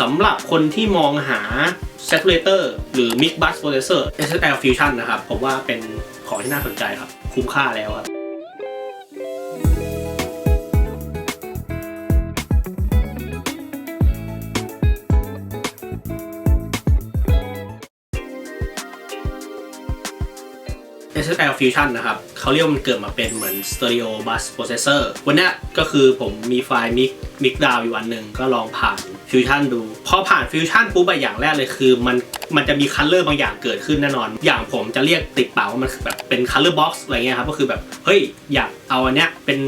สำหรับคนที่มองหา Saturator หรือ Mix Bus Processor SSL Fusion นะครับ ผมว่าเป็นของที่น่าสนใจครับ คุ้มค่าแล้วครับ SSL Fusion นะครับ เขาเรียกว่ามันเกิดมาเป็นเหมือน Stereo Bus Processor วันนี้ก็คือผมมีไฟล์ Mix Mix Down อยู่อันหนึ่งก็ลองผ่าน Fusion ดู พอผ่าน Fusion ปุ๊บอย่างแรกเลยคือ มันมันจะมีคัลเลอร์บางอย่างเกิดขึ้นแน่นอน อย่างผมจะเรียกติดปากว่ามันแบบเป็นคัลเลอร์บ็อกซ์อะไรเงี้ยครับ ก็คือแบบ เฮ้ย อยากเอาอันเนี้ยเป็น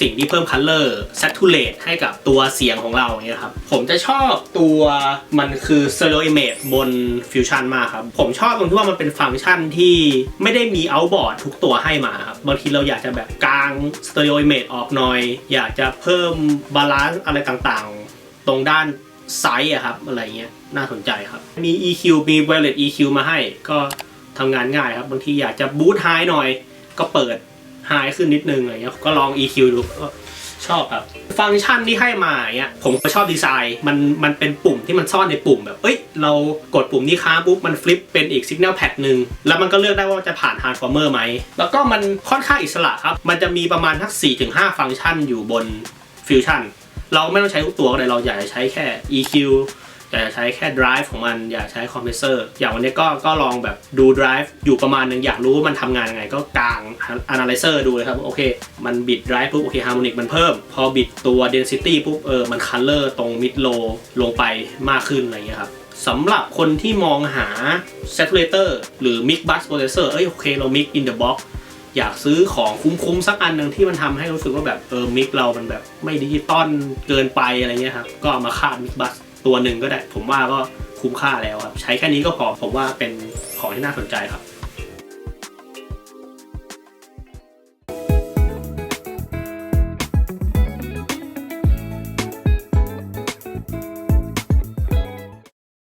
สิ่งที่เพิ่ม color saturate ให้กับตัวเสียงของเราอย่างเงี้ยครับ ผมจะชอบตัวมันคือ stereo image บน Fusion มากครับ ผมชอบตรงที่ว่ามันเป็นฟังก์ชันที่ไม่ได้มี outboard ทุกตัวให้มาครับ บางทีเราอยากจะแบบกาง stereo image ออกหน่อย อยากจะเพิ่มบาลานซ์อะไรต่างๆ ตรงด้านไซส์อะครับ อะไรเงี้ยน่าสนใจครับ มี EQ มี wireless EQ มาให้ ก็ทำงานง่ายครับ บางทีอยากจะบูทไฮหน่อย ก็เปิด ไฮขึ้นนิดนึงอะไรเงี้ยก็ลอง EQ ดูก็ชอบครับฟังก์ชันที่ให้มาเงี้ยผมก็ชอบดีไซน์มันมันเป็นปุ่มที่มันซ่อนในปุ่มแบบเอ้ยเรากดปุ่มนี้ค้างปุ๊บมันฟลิปเป็นอีก Signal Pad หนึ่งแล้วมันก็เลือกได้ว่าจะผ่าน Transformer ไหมแล้วก็มันค่อนข้างอิสระครับ มันจะมีประมาณทัก4-5 ฟังก์ชันอยู่บน Fusion เราไม่ต้องใช้ทุกตัวก็ได้เราอยากจะใช้แค่ EQ อยากจะใช้แค่ drive ของมันอยากใช้ compressor อย่างวันนี้ก็ก็ลองแบบดู drive อยู่ประมาณหนึงอยากรู้ว่ามันทำงานยังไง ก็กาง analyzer ดูเลยครับโอเค มันบิด drive ปุ๊บโอเค harmonic มันเพิ่ม พอบิดตัว density ปุ๊บเออมัน color ตรง mid low ลงไปมากขึ้นอะไรเงี้ยครับสำหรับคนที่มองหา saturator หรือ mix bus processor เอ้ยโอเคเรา mix in the box อยากซื้อของคุ้มๆสักอันหนึ่งที่มันทำให้รู้สึกว่าแบบเออมิกเรามันแบบไม่ดิจิตอลเกินไปอะไรเงี้ยครับ ก็มาคาดมิกบัส ตัวหนึ่งก็ได้ ผมว่าก็คุ้มค่าแล้วครับ ใช้แค่นี้ก็พอ ผมว่าเป็นของที่น่าสนใจครับ